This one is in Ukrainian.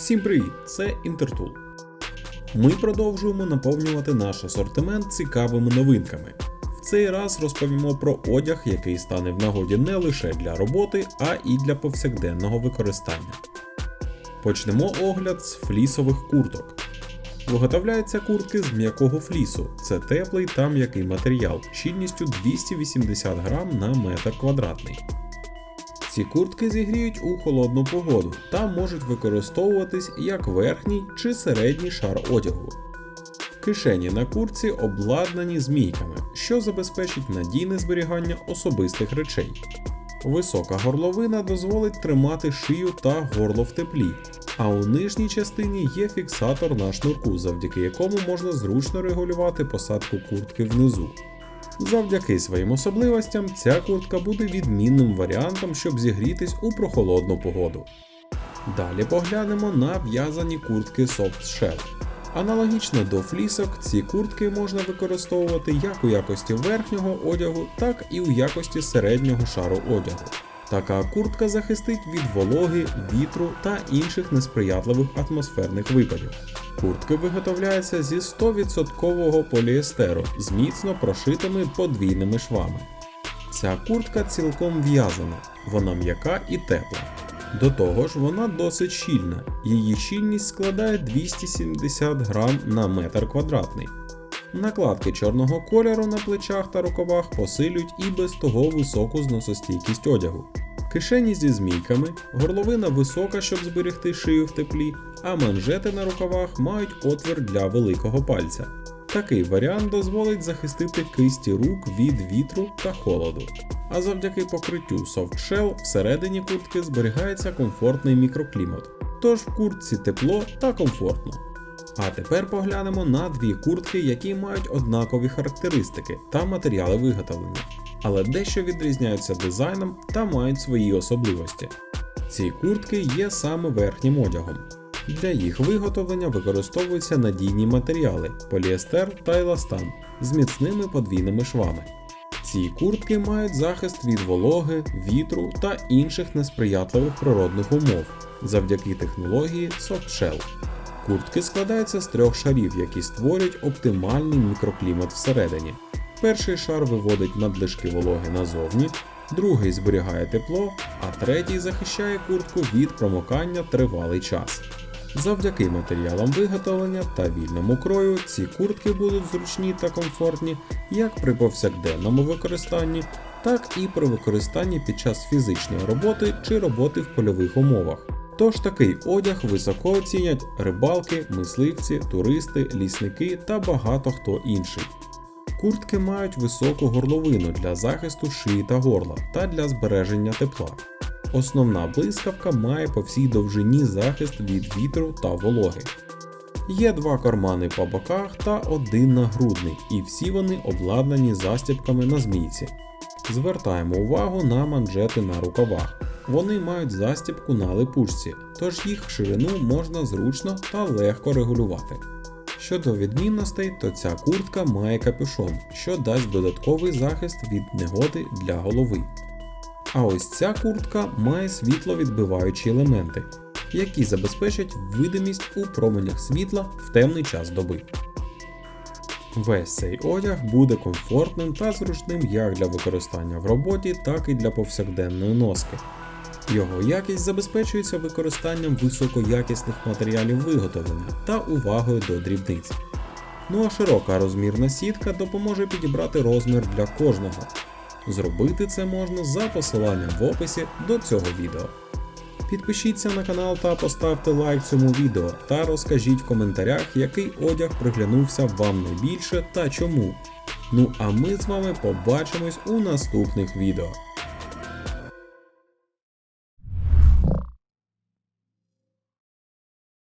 Всім привіт! Це Інтертул. Ми продовжуємо наповнювати наш асортимент цікавими новинками. В цей раз розповімо про одяг, який стане в нагоді не лише для роботи, а і для повсякденного використання. Почнемо огляд з флісових курток. Виготовляються куртки з м'якого флісу. Це теплий та м'який матеріал щільністю 280 грам на метр квадратний. Ці куртки зігріють у холодну погоду та можуть використовуватись як верхній чи середній шар одягу. Кишені на куртці обладнані змійками, що забезпечить надійне зберігання особистих речей. Висока горловина дозволить тримати шию та горло в теплі, а у нижній частині є фіксатор на шнурку, завдяки якому можна зручно регулювати посадку куртки внизу. Завдяки своїм особливостям ця куртка буде відмінним варіантом, щоб зігрітись у прохолодну погоду. Далі поглянемо на в'язані куртки Soft Shell. Аналогічно до флісок, ці куртки можна використовувати як у якості верхнього одягу, так і у якості середнього шару одягу. Така куртка захистить від вологи, вітру та інших несприятливих атмосферних випадів. Куртки виготовляються зі 100% поліестеру з міцно прошитими подвійними швами. Ця куртка цілком в'язана, вона м'яка і тепла. До того ж, вона досить щільна, її щільність складає 270 грам на метр квадратний. Накладки чорного кольору на плечах та рукавах посилюють і без того високу зносостійкість одягу. Кишені зі змійками, горловина висока, щоб зберегти шию в теплі, а манжети на рукавах мають отвір для великого пальця. Такий варіант дозволить захистити кисті рук від вітру та холоду. А завдяки покриттю Soft Shell всередині куртки зберігається комфортний мікроклімат. Тож в куртці тепло та комфортно. А тепер поглянемо на дві куртки, які мають однакові характеристики та матеріали виготовлення, але дещо відрізняються дизайном та мають свої особливості. Ці куртки є саме верхнім одягом. Для їх виготовлення використовуються надійні матеріали поліестер та еластан з міцними подвійними швами. Ці куртки мають захист від вологи, вітру та інших несприятливих природних умов завдяки технології Soft Shell. Куртки складаються з трьох шарів, які створюють оптимальний мікроклімат всередині. Перший шар виводить надлишки вологи назовні, другий зберігає тепло, а третій захищає куртку від промокання тривалий час. Завдяки матеріалам виготовлення та вільному крою ці куртки будуть зручні та комфортні як при повсякденному використанні, так і при використанні під час фізичної роботи чи роботи в польових умовах. Тож такий одяг високо оцінять рибалки, мисливці, туристи, лісники та багато хто інший. Куртки мають високу горловину для захисту шиї та горла та для збереження тепла. Основна блискавка має по всій довжині захист від вітру та вологи. Є два кармани по боках та один нагрудний, і всі вони обладнані застібками на змійці. Звертаємо увагу на манжети на рукавах. Вони мають застібку на липучці, тож їх ширину можна зручно та легко регулювати. Щодо відмінностей, то ця куртка має капюшон, що дасть додатковий захист від негоди для голови. А ось ця куртка має світловідбиваючі елементи, які забезпечать видимість у променях світла в темний час доби. Весь цей одяг буде комфортним та зручним як для використання в роботі, так і для повсякденної носки. Його якість забезпечується використанням високоякісних матеріалів виготовлення та увагою до дрібниць. Ну а широка розмірна сітка допоможе підібрати розмір для кожного. Зробити це можна за посиланням в описі до цього відео. Підпишіться на канал та поставте лайк цьому відео та розкажіть в коментарях, який одяг приглянувся вам найбільше та чому. Ну а ми з вами побачимось у наступних відео.